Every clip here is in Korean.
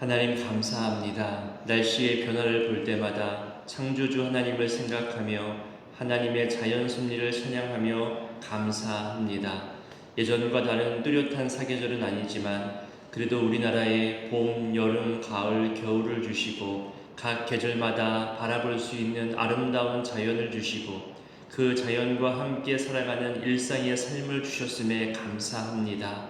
하나님 감사합니다. 날씨의 변화를 볼 때마다 창조주 하나님을 생각하며 하나님의 자연 섭리를 찬양하며 감사합니다. 예전과 다른 뚜렷한 사계절은 아니지만 그래도 우리나라에 봄, 여름, 가을, 겨울을 주시고 각 계절마다 바라볼 수 있는 아름다운 자연을 주시고 그 자연과 함께 살아가는 일상의 삶을 주셨음에 감사합니다.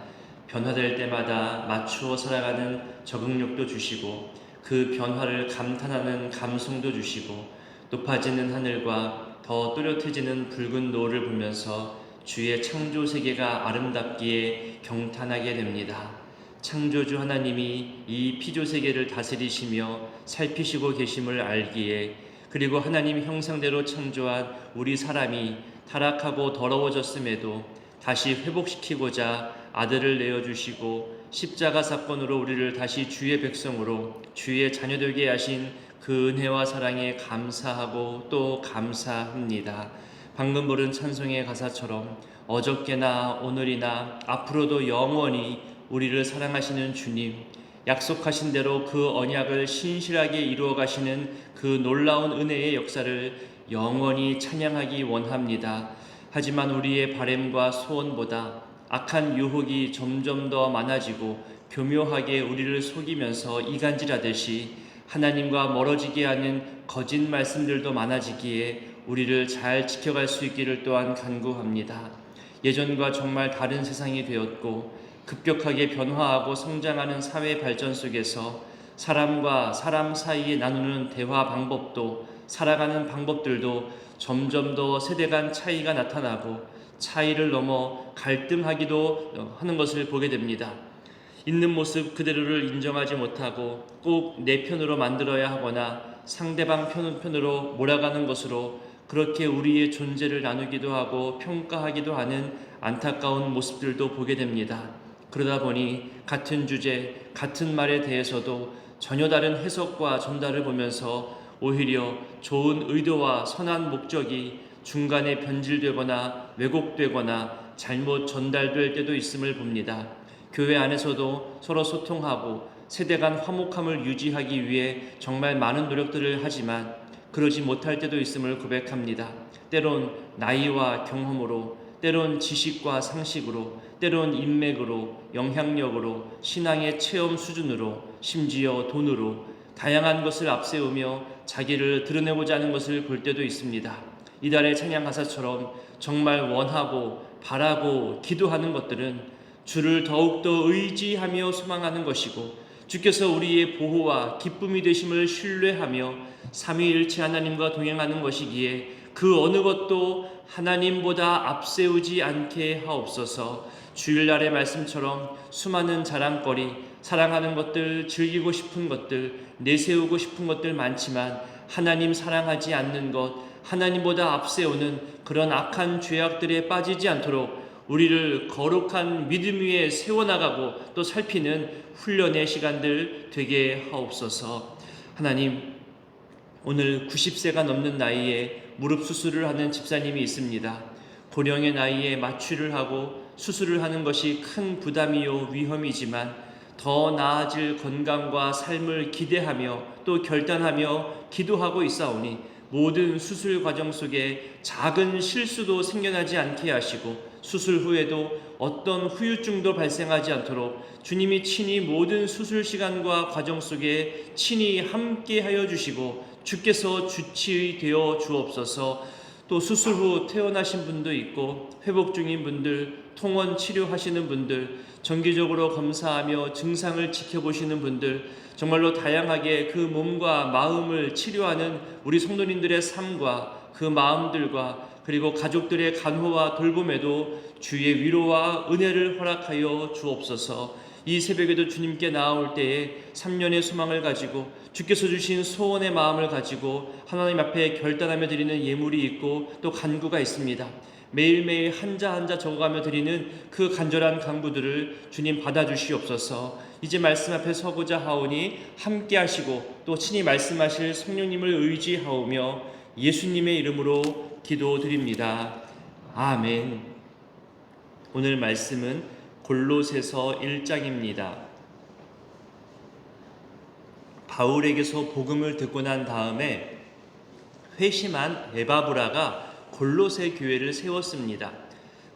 변화될 때마다 맞추어 살아가는 적응력도 주시고 그 변화를 감탄하는 감성도 주시고 높아지는 하늘과 더 또렷해지는 붉은 노을을 보면서 주의 창조 세계가 아름답기에 경탄하게 됩니다. 창조주 하나님이 이 피조 세계를 다스리시며 살피시고 계심을 알기에 그리고 하나님 형상대로 창조한 우리 사람이 타락하고 더러워졌음에도 다시 회복시키고자 아들을 내어 주시고 십자가 사건으로 우리를 다시 주의 백성으로 주의 자녀되게 하신 그 은혜와 사랑에 감사하고 또 감사합니다. 방금 부른 찬송의 가사처럼 어저께나 오늘이나 앞으로도 영원히 우리를 사랑하시는 주님, 약속하신 대로 그 언약을 신실하게 이루어 가시는 그 놀라운 은혜의 역사를 영원히 찬양하기 원합니다. 하지만 우리의 바램과 소원보다 악한 유혹이 점점 더 많아지고 교묘하게 우리를 속이면서 이간질하듯이 하나님과 멀어지게 하는 거짓 말씀들도 많아지기에 우리를 잘 지켜갈 수 있기를 또한 간구합니다. 예전과 정말 다른 세상이 되었고 급격하게 변화하고 성장하는 사회 발전 속에서 사람과 사람 사이에 나누는 대화 방법도 살아가는 방법들도 점점 더 세대 간 차이가 나타나고 차이를 넘어 갈등하기도 하는 것을 보게 됩니다. 있는 모습 그대로를 인정하지 못하고 꼭 내 편으로 만들어야 하거나 상대방 편, 편으로 몰아가는 것으로 그렇게 우리의 존재를 나누기도 하고 평가하기도 하는 안타까운 모습들도 보게 됩니다. 그러다 보니 같은 주제, 같은 말에 대해서도 전혀 다른 해석과 전달을 보면서 오히려 좋은 의도와 선한 목적이 중간에 변질되거나 왜곡되거나 잘못 전달될 때도 있음을 봅니다. 교회 안에서도 서로 소통하고 세대 간 화목함을 유지하기 위해 정말 많은 노력들을 하지만 그러지 못할 때도 있음을 고백합니다. 때론 나이와 경험으로, 때론 지식과 상식으로, 때론 인맥으로, 영향력으로, 신앙의 체험 수준으로, 심지어 돈으로 다양한 것을 앞세우며 자기를 드러내고자 하는 것을 볼 때도 있습니다. 이달의 찬양 가사처럼 정말 원하고 바라고 기도하는 것들은 주를 더욱더 의지하며 소망하는 것이고 주께서 우리의 보호와 기쁨이 되심을 신뢰하며 삼위일체 하나님과 동행하는 것이기에 그 어느 것도 하나님보다 앞세우지 않게 하옵소서. 주일날의 말씀처럼 수많은 자랑거리 사랑하는 것들 즐기고 싶은 것들 내세우고 싶은 것들 많지만 하나님 사랑하지 않는 것 하나님보다 앞세우는 그런 악한 죄악들에 빠지지 않도록 우리를 거룩한 믿음 위에 세워나가고 또 살피는 훈련의 시간들 되게 하옵소서. 하나님, 오늘 90세가 넘는 나이에 무릎 수술을 하는 집사님이 있습니다. 고령의 나이에 마취를 하고 수술을 하는 것이 큰 부담이요 위험이지만 더 나아질 건강과 삶을 기대하며 또 결단하며 기도하고 있사오니 모든 수술 과정 속에 작은 실수도 생겨나지 않게 하시고 수술 후에도 어떤 후유증도 발생하지 않도록 주님이 친히 모든 수술 시간과 과정 속에 친히 함께 하여 주시고 주께서 주치되어 주옵소서 또 수술 후 퇴원하신 분도 있고 회복 중인 분들, 통원 치료하시는 분들, 정기적으로 검사하며 증상을 지켜보시는 분들, 정말로 다양하게 그 몸과 마음을 치료하는 우리 성도님들의 삶과 그 마음들과 그리고 가족들의 간호와 돌봄에도 주의 위로와 은혜를 허락하여 주옵소서. 이 새벽에도 주님께 나아올 때에 3년의 소망을 가지고 주께서 주신 소원의 마음을 가지고 하나님 앞에 결단하며 드리는 예물이 있고 또 간구가 있습니다. 매일매일 한자 한자 적어가며 드리는 그 간절한 간구들을 주님 받아주시옵소서. 이제 말씀 앞에 서고자 하오니 함께 하시고 또 친히 말씀하실 성령님을 의지하오며 예수님의 이름으로 기도드립니다. 아멘. 오늘 말씀은 골로새서 1장입니다. 바울에게서 복음을 듣고 난 다음에 회심한 에바브라가 골로새 교회를 세웠습니다.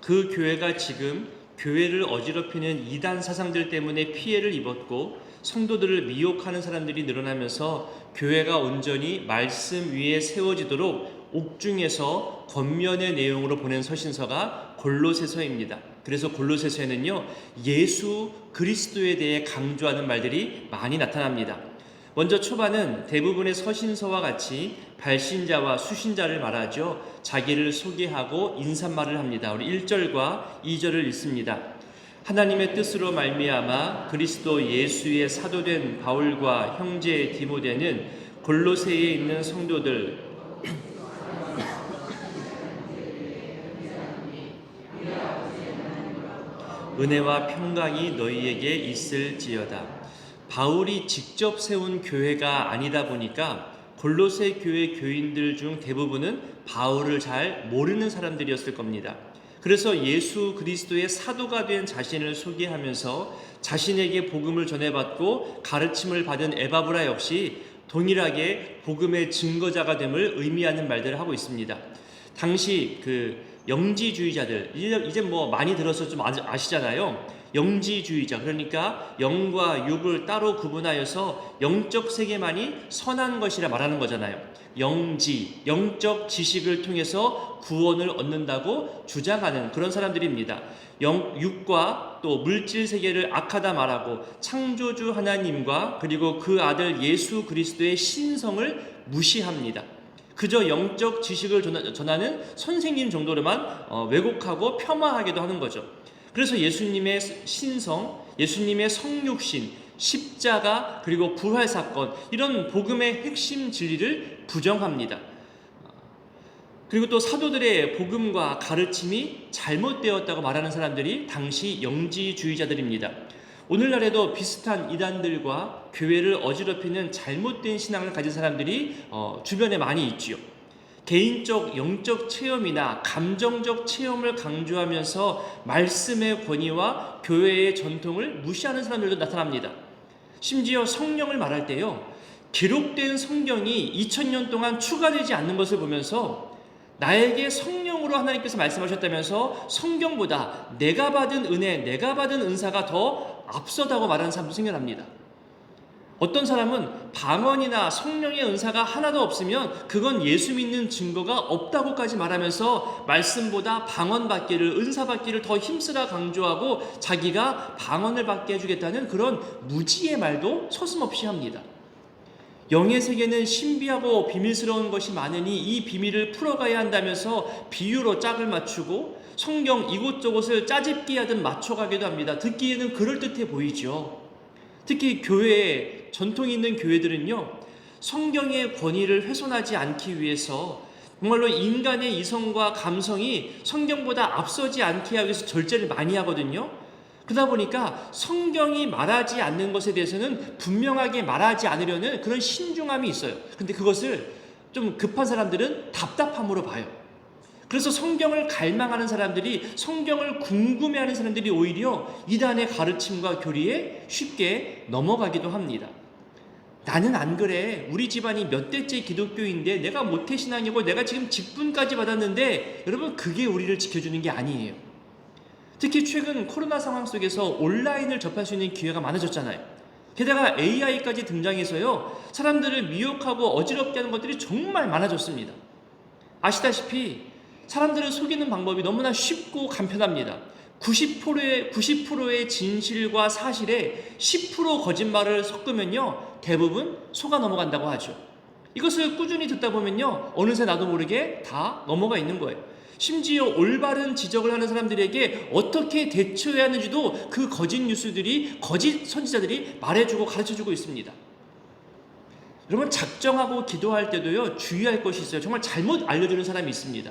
그 교회가 지금 교회를 어지럽히는 이단 사상들 때문에 피해를 입었고 성도들을 미혹하는 사람들이 늘어나면서 교회가 온전히 말씀 위에 세워지도록 옥중에서 겉면의 내용으로 보낸 서신서가 골로새서입니다. 그래서 골로새서에는요 예수 그리스도에 대해 강조하는 말들이 많이 나타납니다. 먼저 초반은 대부분의 서신서와 같이 발신자와 수신자를 말하죠. 자기를 소개하고 인사말을 합니다. 우리 1절과 2절을 읽습니다. 하나님의 뜻으로 말미암아 그리스도 예수의 사도된 바울과 형제 디모데는 골로새에 있는 성도들 은혜와 평강이 너희에게 있을지어다. 바울이 직접 세운 교회가 아니다 보니까 골로새 교회 교인들 중 대부분은 바울을 잘 모르는 사람들이었을 겁니다. 그래서 예수 그리스도의 사도가 된 자신을 소개하면서 자신에게 복음을 전해받고 가르침을 받은 에바브라 역시 동일하게 복음의 증거자가 됨을 의미하는 말들을 하고 있습니다. 당시 그 영지주의자들 이제 뭐 많이 들어서 좀 아- 아시잖아요. 영지주의자 그러니까 영과 육을 따로 구분하여서 영적 세계만이 선한 것이라 말하는 거잖아요. 영지 영적 지식을 통해서 구원을 얻는다고 주장하는 그런 사람들입니다. 영 육과 또 물질 세계를 악하다 말하고 창조주 하나님과 그리고 그 아들 예수 그리스도의 신성을 무시합니다. 그저 영적 지식을 전하- 전하는 선생님 정도로만 어, 왜곡하고 폄하하기도 하는 거죠. 그래서 예수님의 신성, 예수님의 성육신, 십자가 그리고 부활 사건 이런 복음의 핵심 진리를 부정합니다. 그리고 또 사도들의 복음과 가르침이 잘못되었다고 말하는 사람들이 당시 영지주의자들입니다. 오늘날에도 비슷한 이단들과 교회를 어지럽히는 잘못된 신앙을 가진 사람들이 어, 주변에 많이 있지요. 개인적 영적 체험이나 감정적 체험을 강조하면서 말씀의 권위와 교회의 전통을 무시하는 사람들도 나타납니다. 심지어 성령을 말할 때요. 기록된 성경이 2000년 동안 추가되지 않는 것을 보면서 나에게 성령으로 하나님께서 말씀하셨다면서 성경보다 내가 받은 은혜, 내가 받은 은사가 더 앞서다고 말하는 사람도 생겨납니다. 어떤 사람은 방언이나 성령의 은사가 하나도 없으면 그건 예수 믿는 증거가 없다고까지 말하면서 말씀보다 방언 받기를 은사 받기를 더 힘쓰라 강조하고 자기가 방언을 받게 해주겠다는 그런 무지의 말도 서슴없이 합니다. 영의 세계는 신비하고 비밀스러운 것이 많으니 이 비밀을 풀어가야 한다면서 비유로 짝을 맞추고 성경 이곳저곳을 짜집기 하듯 맞춰가기도 합니다. 듣기에는 그럴듯해 보이죠. 특히 교회에 전통 있는 교회들은요, 성경의 권위를 훼손하지 않기 위해서 정말로 인간의 이성과 감성이 성경보다 앞서지 않게 하기 위해서 절제를 많이 하거든요. 그러다 보니까 성경이 말하지 않는 것에 대해서는 분명하게 말하지 않으려는 그런 신중함이 있어요. 근데 그것을 좀 급한 사람들은 답답함으로 봐요. 그래서 성경을 갈망하는 사람들이 성경을 궁금해하는 사람들이 오히려 이단의 가르침과 교리에 쉽게 넘어가기도 합니다. 나는 안 그래. 우리 집안이 몇 대째 기독교인데 내가 모태 신앙이고 내가 지금 직분까지 받았는데 여러분 그게 우리를 지켜주는 게 아니에요. 특히 최근 코로나 상황 속에서 온라인을 접할 수 있는 기회가 많아졌잖아요. 게다가 AI까지 등장해서요. 사람들을 미혹하고 어지럽게 하는 것들이 정말 많아졌습니다. 아시다시피 사람들을 속이는 방법이 너무나 쉽고 간편합니다. 90%의 90%의 진실과 사실에 10% 거짓말을 섞으면요 대부분 속아 넘어간다고 하죠. 이것을 꾸준히 듣다 보면요 어느새 나도 모르게 다 넘어가 있는 거예요. 심지어 올바른 지적을 하는 사람들에게 어떻게 대처해야 하는지도 그 거짓 뉴스들이 거짓 선지자들이 말해주고 가르쳐주고 있습니다. 여러분 작정하고 기도할 때도요 주의할 것이 있어요. 정말 잘못 알려주는 사람이 있습니다.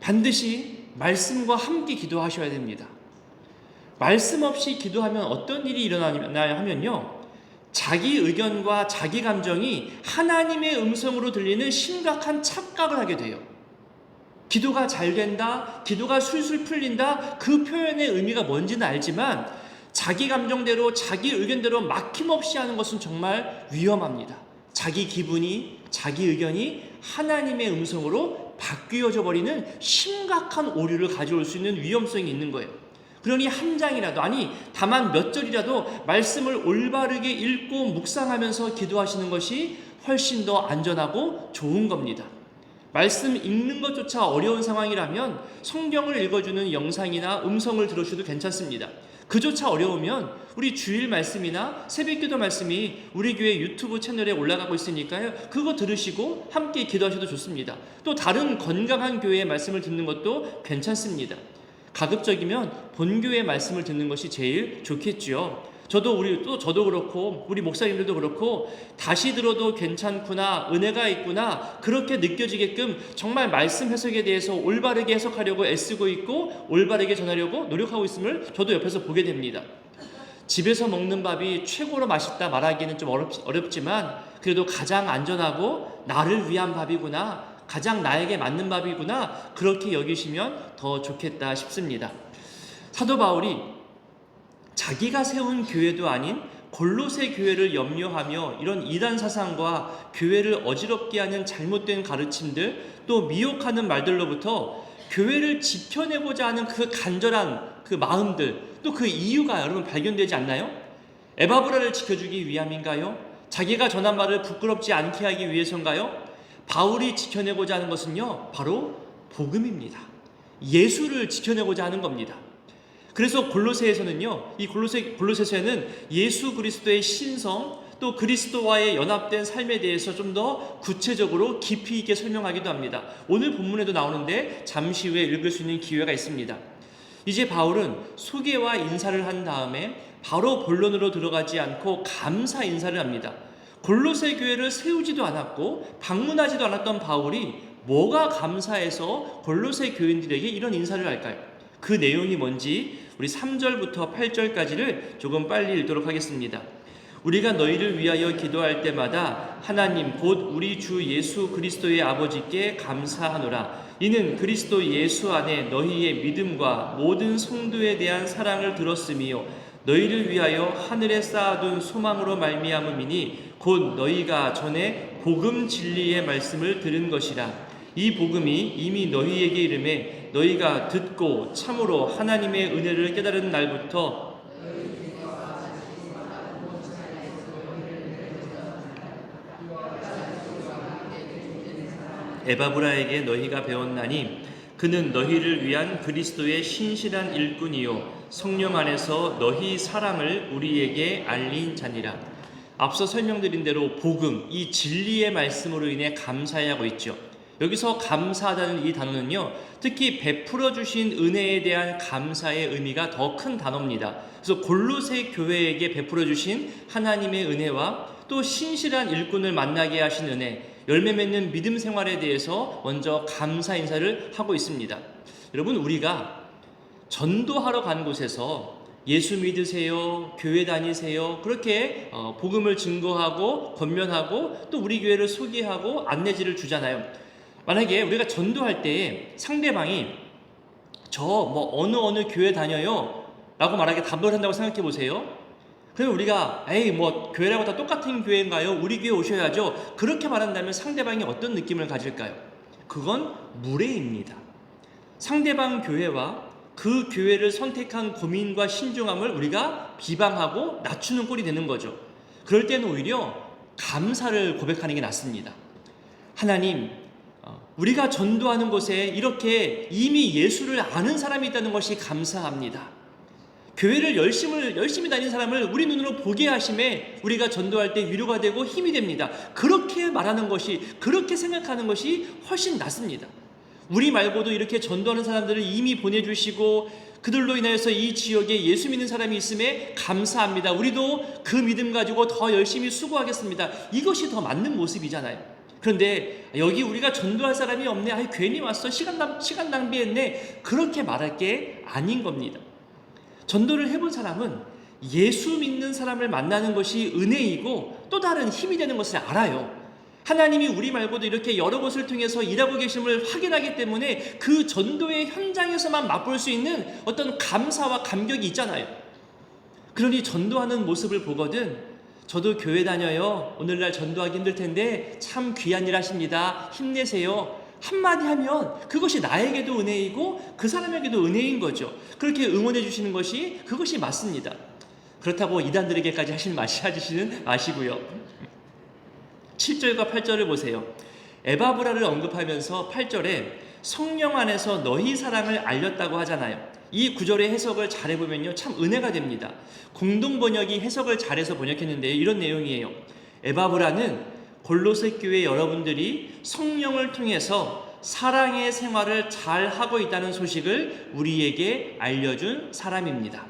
반드시 말씀과 함께 기도하셔야 됩니다. 말씀 없이 기도하면 어떤 일이 일어나냐 하면요. 자기 의견과 자기 감정이 하나님의 음성으로 들리는 심각한 착각을 하게 돼요. 기도가 잘 된다, 기도가 술술 풀린다, 그 표현의 의미가 뭔지는 알지만 자기 감정대로 자기 의견대로 막힘없이 하는 것은 정말 위험합니다. 자기 기분이 자기 의견이 하나님의 음성으로 바뀌어져 버리는 심각한 오류를 가져올 수 있는 위험성이 있는 거예요. 그러니 한 장이라도 아니 다만 몇 절이라도 말씀을 올바르게 읽고 묵상하면서 기도하시는 것이 훨씬 더 안전하고 좋은 겁니다. 말씀 읽는 것조차 어려운 상황이라면 성경을 읽어주는 영상이나 음성을 들으셔도 괜찮습니다. 그조차 어려우면 우리 주일 말씀이나 새벽기도 말씀이 우리 교회 유튜브 채널에 올라가고 있으니까요. 그거 들으시고 함께 기도하셔도 좋습니다. 또 다른 건강한 교회의 말씀을 듣는 것도 괜찮습니다. 가급적이면 본교의 말씀을 듣는 것이 제일 좋겠지요. 저도 우리 또 저도 그렇고 우리 목사님들도 그렇고 다시 들어도 괜찮구나 은혜가 있구나 그렇게 느껴지게끔 정말 말씀 해석에 대해서 올바르게 해석하려고 애쓰고 있고 올바르게 전하려고 노력하고 있음을 저도 옆에서 보게 됩니다. 집에서 먹는 밥이 최고로 맛있다 말하기는 좀 어렵, 어렵지만 그래도 가장 안전하고 나를 위한 밥이구나 가장 나에게 맞는 밥이구나 그렇게 여기시면 더 좋겠다 싶습니다. 사도 바울이 자기가 세운 교회도 아닌 골로새 교회를 염려하며 이런 이단 사상과 교회를 어지럽게 하는 잘못된 가르침들 또 미혹하는 말들로부터 교회를 지켜내고자 하는 그 간절한 그 마음들 또 그 이유가 여러분 발견되지 않나요? 에바브라를 지켜주기 위함인가요? 자기가 전한 말을 부끄럽지 않게 하기 위해서인가요? 바울이 지켜내고자 하는 것은요, 바로 복음입니다. 예수를 지켜내고자 하는 겁니다. 그래서 골로새에서는요, 이 골로새 골로새서에는 예수 그리스도의 신성 또 그리스도와의 연합된 삶에 대해서 좀 더 구체적으로 깊이 있게 설명하기도 합니다. 오늘 본문에도 나오는데 잠시 후에 읽을 수 있는 기회가 있습니다. 이제 바울은 소개와 인사를 한 다음에 바로 본론으로 들어가지 않고 감사 인사를 합니다. 골로새 교회를 세우지도 않았고 방문하지도 않았던 바울이 뭐가 감사해서 골로새 교인들에게 이런 인사를 할까요? 그 내용이 뭔지 우리 3절부터 8절까지를 조금 빨리 읽도록 하겠습니다. 우리가 너희를 위하여 기도할 때마다 하나님 곧 우리 주 예수 그리스도의 아버지께 감사하노라. 이는 그리스도 예수 안에 너희의 믿음과 모든 성도에 대한 사랑을 들었으며 너희를 위하여 하늘에 쌓아둔 소망으로 말미암음이니 곧 너희가 전에 복음 진리의 말씀을 들은 것이라. 이 복음이 이미 너희에게 이름에 너희가 듣고 참으로 하나님의 은혜를 깨달은 날부터 에바브라에게 너희가 배웠나니 그는 너희를 위한 그리스도의 신실한 일꾼이요 성령 안에서 너희 사랑을 우리에게 알린 자니라. 앞서 설명드린 대로 복음 이 진리의 말씀으로 인해 감사해야 하고 있죠. 여기서 감사하다는 이 단어는요, 특히 베풀어 주신 은혜에 대한 감사의 의미가 더 큰 단어입니다. 그래서 골로새 교회에게 베풀어 주신 하나님의 은혜와 또 신실한 일꾼을 만나게 하신 은혜, 열매 맺는 믿음 생활에 대해서 먼저 감사 인사를 하고 있습니다. 여러분, 우리가 전도하러 간 곳에서 예수 믿으세요, 교회 다니세요, 그렇게 어, 복음을 증거하고 권면하고 또 우리 교회를 소개하고 안내지를 주잖아요. 만약에 우리가 전도할 때 상대방이 저 뭐 어느 어느 교회 다녀요 라고 말하게 답을 한다고 생각해 보세요. 그럼 우리가 에이 뭐 교회라고 다 똑같은 교회인가요? 우리 교회 오셔야죠. 그렇게 말한다면 상대방이 어떤 느낌을 가질까요? 그건 무례입니다. 상대방 교회와 그 교회를 선택한 고민과 신중함을 우리가 비방하고 낮추는 꼴이 되는 거죠. 그럴 때는 오히려 감사를 고백하는 게 낫습니다. 하나님, 어, 우리가 전도하는 곳에 이렇게 이미 예수를 아는 사람이 있다는 것이 감사합니다. 교회를 열심을 열심히 다닌 사람을 우리 눈으로 보게 하심에 우리가 전도할 때 위로가 되고 힘이 됩니다. 그렇게 말하는 것이 그렇게 생각하는 것이 훨씬 낫습니다. 우리 말고도 이렇게 전도하는 사람들을 이미 보내주시고 그들로 인하여서 이 지역에 예수 믿는 사람이 있음에 감사합니다. 우리도 그 믿음 가지고 더 열심히 수고하겠습니다. 이것이 더 맞는 모습이잖아요. 그런데 여기 우리가 전도할 사람이 없네. 아이 괜히 왔어. 시간 낭 시간 낭비했네. 그렇게 말할 게 아닌 겁니다. 전도를 해본 사람은 예수 믿는 사람을 만나는 것이 은혜이고 또 다른 힘이 되는 것을 알아요. 하나님이 우리 말고도 이렇게 여러 곳을 통해서 일하고 계심을 확인하기 때문에 그 전도의 현장에서만 맛볼 수 있는 어떤 감사와 감격이 있잖아요. 그러니 전도하는 모습을 보거든 저도 교회 다녀요. 오늘날 전도하기 힘들 텐데 참 귀한 일 하십니다. 힘내세요. 한마디 하면 그것이 나에게도 은혜이고 그 사람에게도 은혜인 거죠. 그렇게 응원해 주시는 것이 그것이 맞습니다. 그렇다고 이단들에게까지 하시는 마시 하시는 마시고요. 7절과 8절을 보세요. 에바브라를 언급하면서 8절에 성령 안에서 너희 사랑을 알렸다고 하잖아요. 이 구절의 해석을 잘해보면요. 참 은혜가 됩니다. 공동 번역이 해석을 잘해서 번역했는데요. 이런 내용이에요. 에바브라는 골로새 교회 여러분들이 성령을 통해서 사랑의 생활을 잘 하고 있다는 소식을 우리에게 알려준 사람입니다.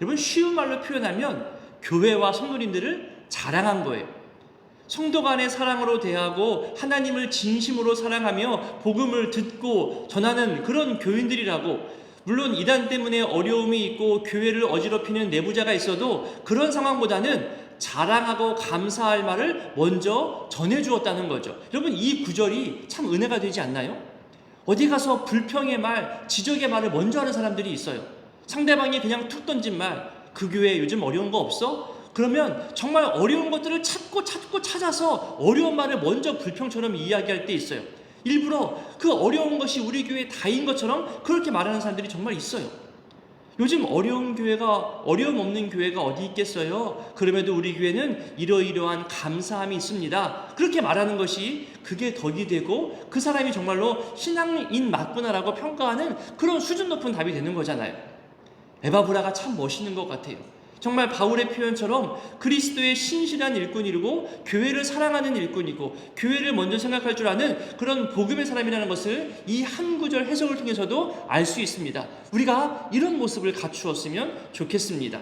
여러분 쉬운 말로 표현하면 교회와 성도님들을 자랑한 거예요. 성도 간의 사랑으로 대하고 하나님을 진심으로 사랑하며 복음을 듣고 전하는 그런 교인들이라고 물론 이단 때문에 어려움이 있고 교회를 어지럽히는 내부자가 있어도 그런 상황보다는 자랑하고 감사할 말을 먼저 전해 주었다는 거죠. 여러분 이 구절이 참 은혜가 되지 않나요? 어디 가서 불평의 말, 지적의 말을 먼저 하는 사람들이 있어요. 상대방이 그냥 툭 던진 말, 그 교회 요즘 어려운 거 없어? 그러면 정말 어려운 것들을 찾고 찾고 찾아서 어려운 말을 먼저 불평처럼 이야기할 때 있어요. 일부러 그 어려운 것이 우리 교회 다인 것처럼 그렇게 말하는 사람들이 정말 있어요. 요즘 어려운 교회가 어려움 없는 교회가 어디 있겠어요? 그럼에도 우리 교회는 이러이러한 감사함이 있습니다. 그렇게 말하는 것이 그게 덕이 되고 그 사람이 정말로 신앙인 맞구나라고 평가하는 그런 수준 높은 답이 되는 거잖아요. 에바브라가 참 멋있는 것 같아요. 정말 바울의 표현처럼 그리스도의 신실한 일꾼이고 교회를 사랑하는 일꾼이고 교회를 먼저 생각할 줄 아는 그런 복음의 사람이라는 것을 이 한 구절 해석을 통해서도 알 수 있습니다. 우리가 이런 모습을 갖추었으면 좋겠습니다.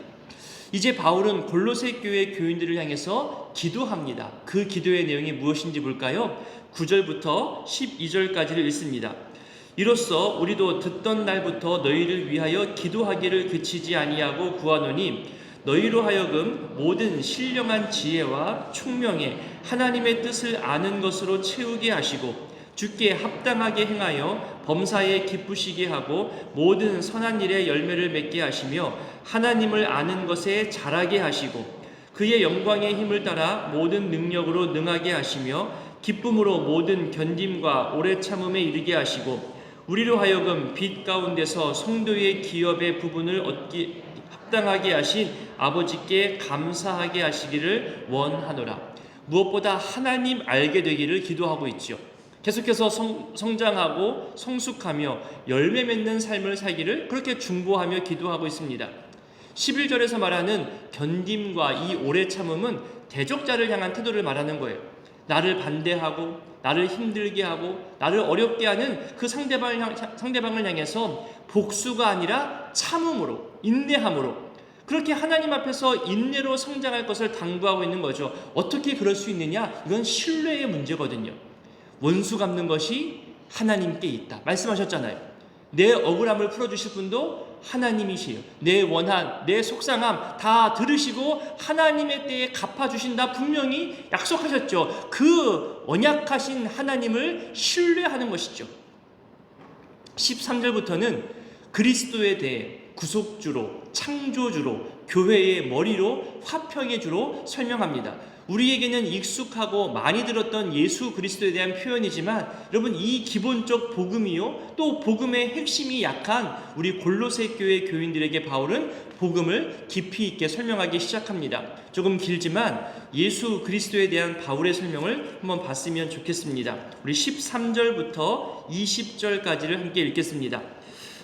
이제 바울은 골로새 교회 교인들을 향해서 기도합니다. 그 기도의 내용이 무엇인지 볼까요? 9절부터 12절까지를 읽습니다. 이로써 우리도 듣던 날부터 너희를 위하여 기도하기를 그치지 아니하고 구하노니 너희로 하여금 모든 신령한 지혜와 총명에 하나님의 뜻을 아는 것으로 채우게 하시고 주께 합당하게 행하여 범사에 기쁘시게 하고 모든 선한 일에 열매를 맺게 하시며 하나님을 아는 것에 자라게 하시고 그의 영광의 힘을 따라 모든 능력으로 능하게 하시며 기쁨으로 모든 견딤과 오래 참음에 이르게 하시고 우리로 하여금 빛 가운데서 성도의 기업의 부분을 얻기 합당하게 하신 아버지께 감사하게 하시기를 원하노라. 무엇보다 하나님 알게 되기를 기도하고 있죠. 계속해서 성, 성장하고 성숙하며 열매 맺는 삶을 살기를 그렇게 중보하며 기도하고 있습니다. 11절에서 말하는 견딤과 이 오래 참음은 대적자를 향한 태도를 말하는 거예요. 나를 반대하고 나를 힘들게 하고 나를 어렵게 하는 그 상대방을, 향, 상대방을 향해서 복수가 아니라 참음으로 인내함으로 그렇게 하나님 앞에서 인내로 성장할 것을 당부하고 있는 거죠. 어떻게 그럴 수 있느냐? 이건 신뢰의 문제거든요. 원수 갚는 것이 하나님께 있다. 말씀하셨잖아요. 내 억울함을 풀어주실 분도 하나님이시에요. 내 원한, 내 속상함 다 들으시고 하나님의 때에 갚아주신다 분명히 약속하셨죠. 그 언약하신 하나님을 신뢰하는 것이죠. 13절부터는 그리스도에 대해 구속주로, 창조주로, 교회의 머리로, 화평의 주로 설명합니다. 우리에게는 익숙하고 많이 들었던 예수 그리스도에 대한 표현이지만 여러분 이 기본적 복음이요 또 복음의 핵심이 약한 우리 골로새 교회 교인들에게 바울은 복음을 깊이 있게 설명하기 시작합니다. 조금 길지만 예수 그리스도에 대한 바울의 설명을 한번 봤으면 좋겠습니다. 우리 13절부터 20절까지를 함께 읽겠습니다.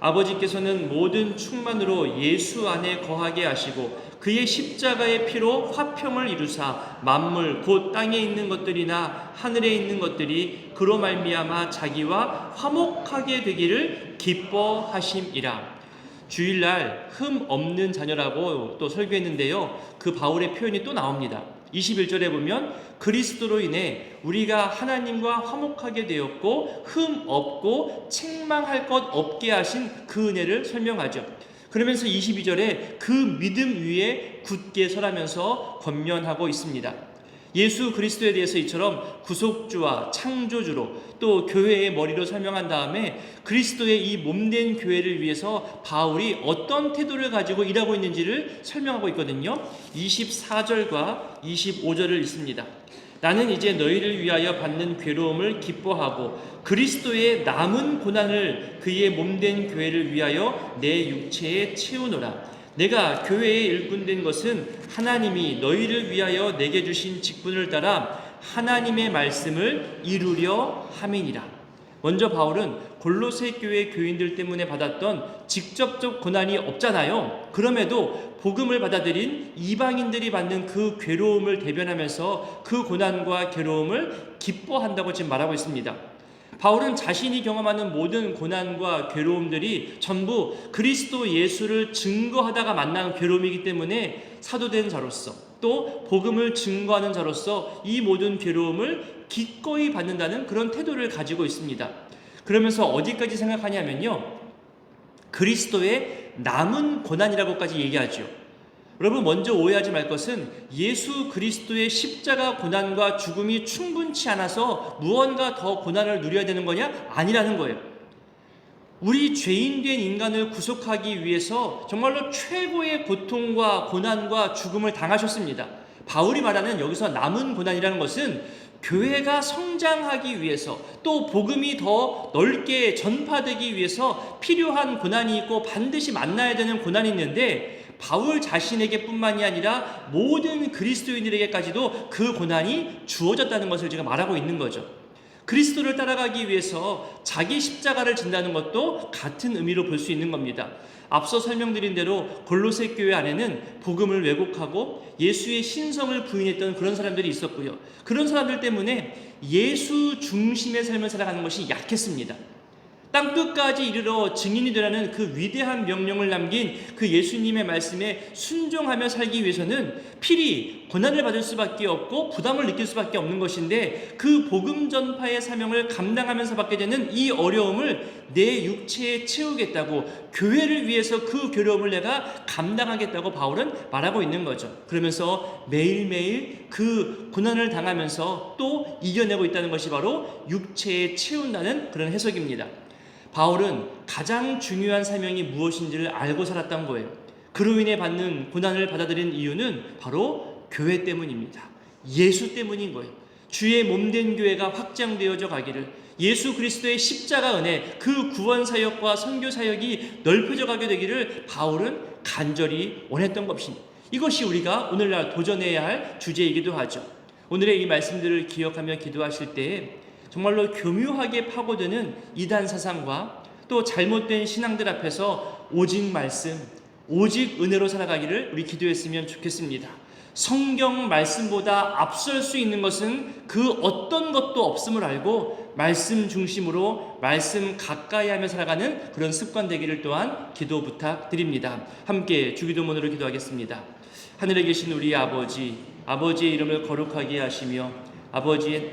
아버지께서는 모든 충만으로 예수 안에 거하게 하시고 그의 십자가의 피로 화평을 이루사 만물 곧 땅에 있는 것들이나 하늘에 있는 것들이 그로 말미암아 자기와 화목하게 되기를 기뻐하심이라. 주일날 흠 없는 자녀라고 또 설교했는데요. 그 바울의 표현이 또 나옵니다. 21절에 보면 그리스도로 인해 우리가 하나님과 화목하게 되었고 흠 없고 책망할 것 없게 하신 그 은혜를 설명하죠. 그러면서 22절에 그 믿음 위에 굳게 설하면서 권면하고 있습니다. 예수 그리스도에 대해서 이처럼 구속주와 창조주로 또 교회의 머리로 설명한 다음에 그리스도의 이 몸된 교회를 위해서 바울이 어떤 태도를 가지고 일하고 있는지를 설명하고 있거든요. 24절과 25절을 읽습니다. 나는 이제 너희를 위하여 받는 괴로움을 기뻐하고 그리스도의 남은 고난을 그의 몸된 교회를 위하여 내 육체에 채우노라. 내가 교회에 일꾼된 것은 하나님이 너희를 위하여 내게 주신 직분을 따라 하나님의 말씀을 이루려 함이니라. 먼저 바울은 골로새 교회 교인들 때문에 받았던 직접적 고난이 없잖아요. 그럼에도 복음을 받아들인 이방인들이 받는 그 괴로움을 대변하면서 그 고난과 괴로움을 기뻐한다고 지금 말하고 있습니다. 바울은 자신이 경험하는 모든 고난과 괴로움들이 전부 그리스도 예수를 증거하다가 만난 괴로움이기 때문에 사도된 자로서 또 복음을 증거하는 자로서 이 모든 괴로움을 기꺼이 받는다는 그런 태도를 가지고 있습니다. 그러면서 어디까지 생각하냐면요. 그리스도의 남은 고난이라고까지 얘기하죠. 여러분 먼저 오해하지 말 것은 예수 그리스도의 십자가 고난과 죽음이 충분치 않아서 무언가 더 고난을 누려야 되는 거냐? 아니라는 거예요. 우리 죄인된 인간을 구속하기 위해서 정말로 최고의 고통과 고난과 죽음을 당하셨습니다. 바울이 말하는 여기서 남은 고난이라는 것은 교회가 성장하기 위해서 또 복음이 더 넓게 전파되기 위해서 필요한 고난이 있고 반드시 만나야 되는 고난이 있는데 바울 자신에게뿐만이 아니라 모든 그리스도인들에게까지도 그 고난이 주어졌다는 것을 제가 말하고 있는 거죠. 그리스도를 따라가기 위해서 자기 십자가를 진다는 것도 같은 의미로 볼 수 있는 겁니다. 앞서 설명드린 대로 골로새 교회 안에는 복음을 왜곡하고 예수의 신성을 부인했던 그런 사람들이 있었고요. 그런 사람들 때문에 예수 중심의 삶을 살아가는 것이 약했습니다. 땅 끝까지 이르러 증인이 되라는 그 위대한 명령을 남긴 그 예수님의 말씀에 순종하며 살기 위해서는 필히 고난을 받을 수밖에 없고 부담을 느낄 수밖에 없는 것인데 그 복음 전파의 사명을 감당하면서 받게 되는 이 어려움을 내 육체에 채우겠다고 교회를 위해서 그 괴로움을 내가 감당하겠다고 바울은 말하고 있는 거죠. 그러면서 매일매일 그 고난을 당하면서 또 이겨내고 있다는 것이 바로 육체에 채운다는 그런 해석입니다. 바울은 가장 중요한 사명이 무엇인지를 알고 살았던 거예요. 그로 인해 받는 고난을 받아들인 이유는 바로 교회 때문입니다. 예수 때문인 거예요. 주의 몸된 교회가 확장되어져 가기를 예수 그리스도의 십자가 은혜 그 구원 사역과 선교 사역이 넓혀져 가게 되기를 바울은 간절히 원했던 것입니다. 이것이 우리가 오늘날 도전해야 할 주제이기도 하죠. 오늘의 이 말씀들을 기억하며 기도하실 때에 정말로 교묘하게 파고드는 이단 사상과 또 잘못된 신앙들 앞에서 오직 말씀, 오직 은혜로 살아가기를 우리 기도했으면 좋겠습니다. 성경 말씀보다 앞설 수 있는 것은 그 어떤 것도 없음을 알고 말씀 중심으로 말씀 가까이 하며 살아가는 그런 습관 되기를 또한 기도 부탁드립니다. 함께 주기도문으로 기도하겠습니다. 하늘에 계신 우리 아버지, 아버지의 이름을 거룩하게 하시며 아버지의